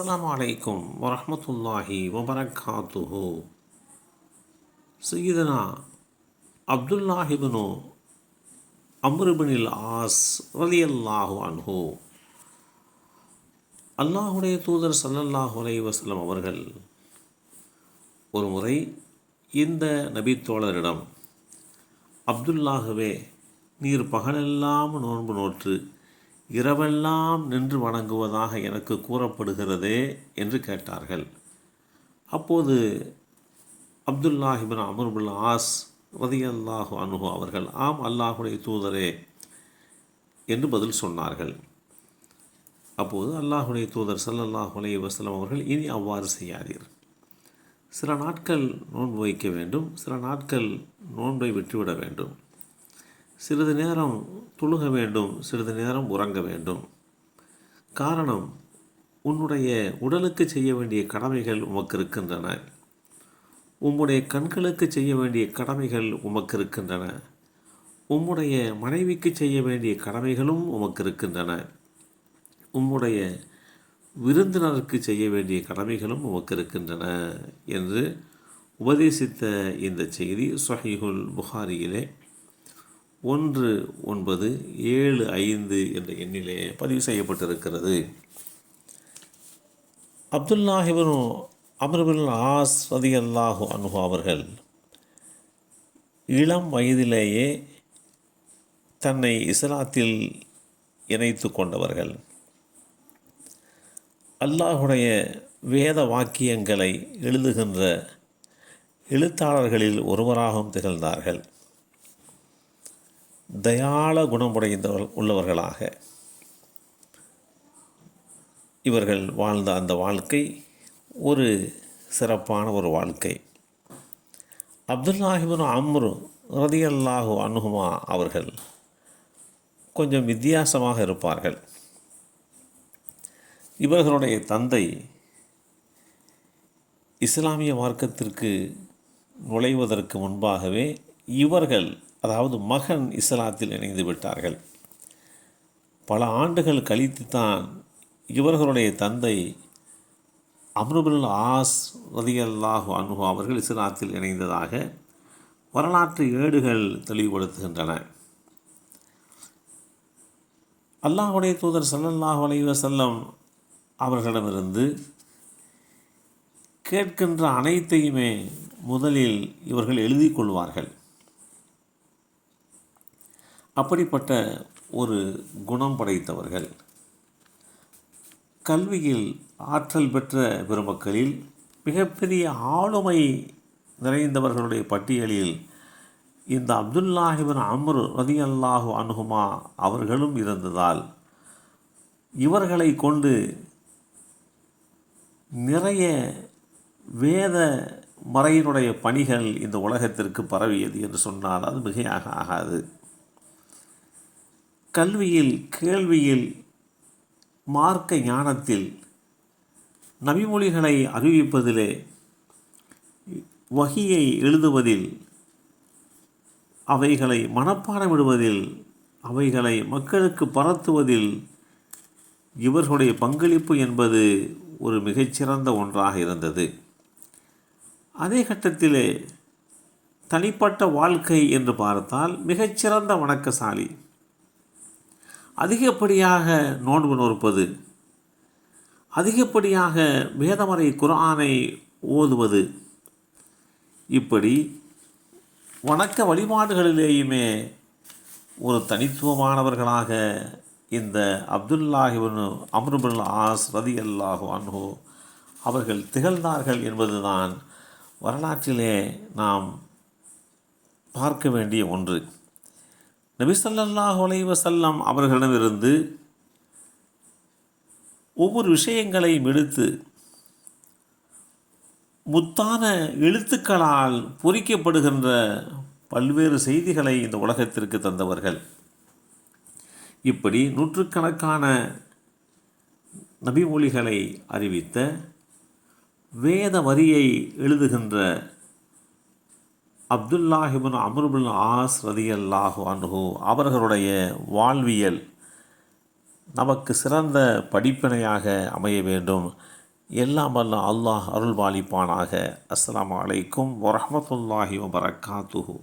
அஸ்லாம் அலைக்கும் வரமத்துல்லாஹி வபரகாத்துஹு. சையீதனா அப்துல்லாஹிபனு அம்ருபினில் ஆஸ் ரலியல்லாஹு அன்ஹு. அல்லாஹுடைய தூதர் சல்லல்லாஹு அலை வசலம் அவர்கள் ஒரு முறை இந்த நபித்தோழரிடம் அப்துல்லாகவே நீர் பகலெல்லாம் நோன்பு நோற்று இரவெல்லாம் நின்று வணங்குவதாக எனக்கு கூறப்படுகிறதே என்று கேட்டார்கள். அப்போது அப்துல்லாஹிபின் அமருபுல் ஆஸ் ரதியல்லாஹு அனுகு அவர்கள் ஆம் அல்லாஹுடைய தூதரே என்று பதில் சொன்னார்கள். அப்போது அல்லாஹுடைய தூதர் ஸல்லல்லாஹு அலைய வசலம் அவர்கள் இனி அவ்வாறு செய்யாதீர். சில நாட்கள் நோன்பு வைக்க வேண்டும் சில நாட்கள் நோன்பை விட்டுவிட வேண்டும். சிறிது நேரம் துழுக வேண்டும் சிறிது நேரம் உறங்க வேண்டும். காரணம் உன்னுடைய உடலுக்கு செய்ய வேண்டிய கடமைகள் உமக்கு இருக்கின்றன. உம்முடைய கண்களுக்கு செய்ய வேண்டிய கடமைகள் உமக்கு இருக்கின்றன. உம்முடைய மனைவிக்கு செய்ய வேண்டிய கடமைகளும் உமக்கு இருக்கின்றன. உம்முடைய விருந்தினருக்கு செய்ய வேண்டிய கடமைகளும் உமக்கு இருக்கின்றன என்று உபதேசித்த இந்த செய்தி சொஹீஹுல் புகாரியிலே ஒன்று ஒன்பது ஏழு ஐந்து என்ற எண்ணிலே பதிவு செய்யப்பட்டிருக்கிறது. அப்துல்லாஹிபனு அமர்பின் ஆஸ் ரதி அல்லாஹு அனுகு அவர்கள் இளம் வயதிலேயே தன்னை இஸ்லாத்தில் இணைத்து கொண்டவர்கள். அல்லாஹுடைய வேத வாக்கியங்களை எழுதுகின்ற எழுத்தாளர்களில் ஒருவராகவும் திகழ்ந்தார்கள். தயாள குணமுடைந்தவர் உள்ளவர்களாக இவர்கள் வாழ்ந்த அந்த வாழ்க்கை ஒரு சிறப்பான ஒரு வாழ்க்கை. அப்துல்லாஹிபின் அம்ரு ரதியல்லாஹு அனுகுமா அவர்கள் கொஞ்சம் வித்தியாசமாக இருப்பார்கள். இவர்களுடைய தந்தை இஸ்லாமிய மார்க்கத்திற்கு நுழைவதற்கு முன்பாகவே இவர்கள் அதாவது மகன் இஸ்லாத்தில் இணைந்து விட்டார்கள். பல ஆண்டுகள் கழித்து தான் இவர்களுடைய தந்தை அம்ருபுல் ஆஸ் ரதியல்லாஹு அனுகு அவர்கள் இஸ்லாத்தில் இணைந்ததாக வரலாற்று ஏடுகள் தெளிவுபடுத்துகின்றன. அல்லாஹுடைய தூதர் சல்லல்லாஹு அலைஹி செல்லம் அவர்களிடமிருந்து கேட்கின்ற அனைத்தையுமே முதலில் இவர்கள் எழுதி கொள்வார்கள். அப்படிப்பட்ட ஒரு குணம் படைத்தவர்கள். கல்வியில் ஆற்றல் பெற்ற பெருமக்களில் மிகப்பெரிய ஆளுமை நிறைந்தவர்களுடைய பட்டியலில் இந்த அப்துல்லாஹிபின் அம்ரு ரதி அல்லாஹு அனுகுமா அவர்களும் இருந்ததால் இவர்களை கொண்டு நிறைய வேத மறையினுடைய பணிகள் இந்த உலகத்திற்கு பரவியது என்று சொன்னால் அது மிகையாக ஆகாது. கல்வியில் கேள்வியில் மார்க்க ஞானத்தில் நபிமொழிகளை அறிவிப்பதிலே வகியை எழுதுவதில் அவைகளை மனப்பாடமிடுவதில் அவைகளை மக்களுக்கு பரத்துவதில் இவர்களுடைய பங்களிப்பு என்பது ஒரு மிகச்சிறந்த ஒன்றாக இருந்தது. அதே கட்டத்திலே தனிப்பட்ட வாழ்க்கை என்று பார்த்தால் மிகச்சிறந்த வணக்கசாலி. அதிகப்படியாக நோன்பு நோற்பது அதிகப்படியாக வேதமறை குரானை ஓதுவது இப்படி வணக்க வழிபாடுகளிலேயுமே ஒரு தனித்துவமானவர்களாக இந்த அப்துல்லாஹிபின் அம்ருபுல் ஆஸ் ரதி அல்லாஹு அன்ஹோ அவர்கள் திகழ்ந்தார்கள் என்பதுதான் வரலாற்றிலே நாம் பார்க்க வேண்டிய ஒன்று. நபிசல்லாஹு அலை அவர்களிடமிருந்து ஒவ்வொரு விஷயங்களையும் எடுத்து முத்தான எழுத்துக்களால் பொறிக்கப்படுகின்ற பல்வேறு செய்திகளை இந்த உலகத்திற்கு தந்தவர்கள். இப்படி நூற்றுக்கணக்கான நபிமொழிகளை அறிவித்த வேத வரியை எழுதுகின்ற அப்துல்லாஹிபின் அமருபுல் ஆஸ் ரதியல்லாஹு அன்ஹு அவர்களுடைய வாழ்வியல் நமக்கு சிறந்த படிப்பினையாக அமைய வேண்டும். எல்லாம் வல்ல அல்லாஹ் அருள் வாலிப்பானாக அஸ்லாம் அலைக்கும் வரமத்துல்லாஹி வபரகாத்துஹு